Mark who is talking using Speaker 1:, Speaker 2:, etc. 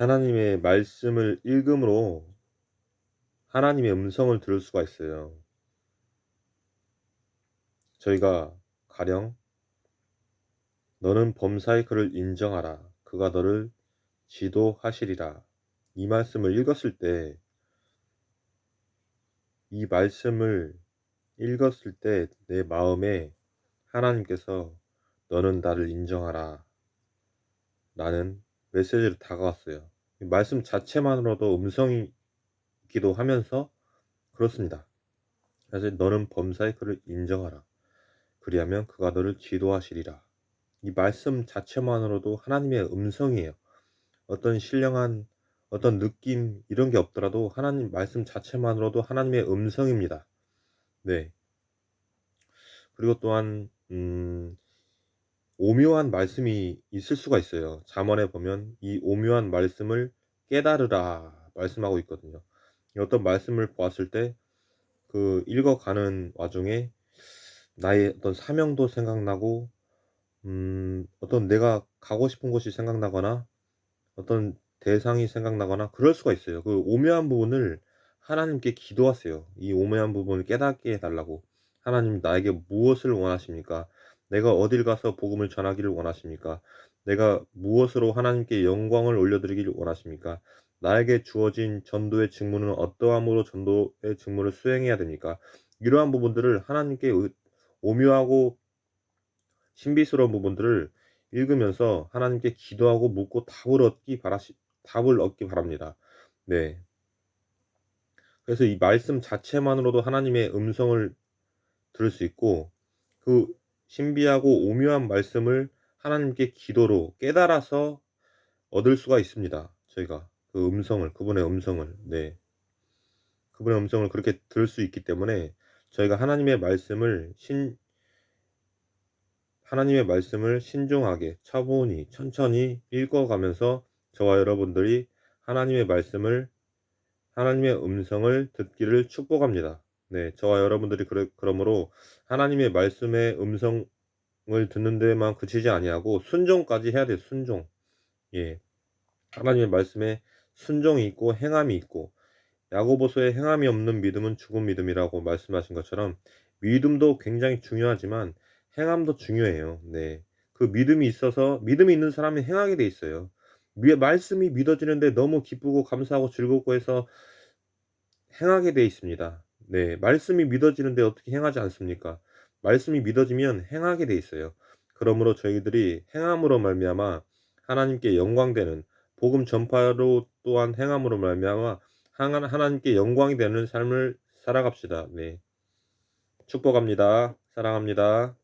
Speaker 1: 하나님의 말씀을 읽음으로 하나님의 음성을 들을 수가 있어요. 저희가 가령 너는 범사의 그를 인정하라. 그가 너를 지도하시리라. 이 말씀을 읽었을 때, 이 말씀을 읽었을 때 내 마음에 하나님께서 너는 나를 인정하라. 라는 메시지로 다가왔어요. 이 말씀 자체만으로도 음성이기도 하면서 그렇습니다. 그래서 너는 범사의 그를 인정하라. 그리하면 그가 너를 지도하시리라. 이 말씀 자체만으로도 하나님의 음성이에요. 어떤 신령한 어떤 느낌 이런 게 없더라도 하나님 말씀 자체만으로도 하나님의 음성입니다. 네. 그리고 또한 음, 오묘한 말씀이 있을 수가 있어요. 잠언에 보면 이 오묘한 말씀을 깨달으라 말씀하고 있거든요. 어떤 말씀을 보았을 때 그 읽어가는 와중에 나의 어떤 사명도 생각나고 음, 어떤 내가 가고 싶은 곳이 생각나거나 어떤 대상이 생각나거나 그럴 수가 있어요. 그 오묘한 부분을 하나님께 기도하세요. 이 오묘한 부분을 깨닫게 해달라고. 하나님 나에게 무엇을 원하십니까? 내가 어딜 가서 복음을 전하기를 원하십니까? 내가 무엇으로 하나님께 영광을 올려드리기를 원하십니까? 나에게 주어진 전도의 직무는 어떠함으로 전도의 직무를 수행해야 됩니까? 이러한 부분들을 하나님께 오묘하고 신비스러운 부분들을 읽으면서 하나님께 기도하고 묻고 답을 얻기 바라시, 답을 얻기 바랍니다. 네. 그래서 이 말씀 자체만으로도 하나님의 음성을 들을 수 있고 그 신비하고 오묘한 말씀을 하나님께 기도로 깨달아서 얻을 수가 있습니다. 저희가 그 음성을 그분의 음성을 네. 그분의 음성을 그렇게 들을 수 있기 때문에 저희가 하나님의 말씀을 신 하나님의 말씀을 신중하게 차분히 천천히 읽어가면서 저와 여러분들이 하나님의 말씀을 하나님의 음성을 듣기를 축복합니다. 네, 저와 여러분들이 그러, 그러므로 하나님의 말씀의 음성을 듣는 데만 그치지 아니하고 순종까지 해야 돼요. 순종. 예. 하나님의 말씀에 순종이 있고 행함이 있고 야고보서에 행함이 없는 믿음은 죽은 믿음이라고 말씀하신 것처럼 믿음도 굉장히 중요하지만 행함도 중요해요. 네. 그 믿음이 있어서 믿음이 있는 사람이 행하게 돼 있어요. 말씀이 믿어지는데 너무 기쁘고 감사하고 즐겁고 해서 행하게 돼 있습니다. 네. 말씀이 믿어지는데 어떻게 행하지 않습니까? 말씀이 믿어지면 행하게 돼 있어요. 그러므로 저희들이 행함으로 말미암아 하나님께 영광되는 복음 전파로 또한 행함으로 말미암아 하나님께 영광이 되는 삶을 살아갑시다. 네. 축복합니다. 사랑합니다.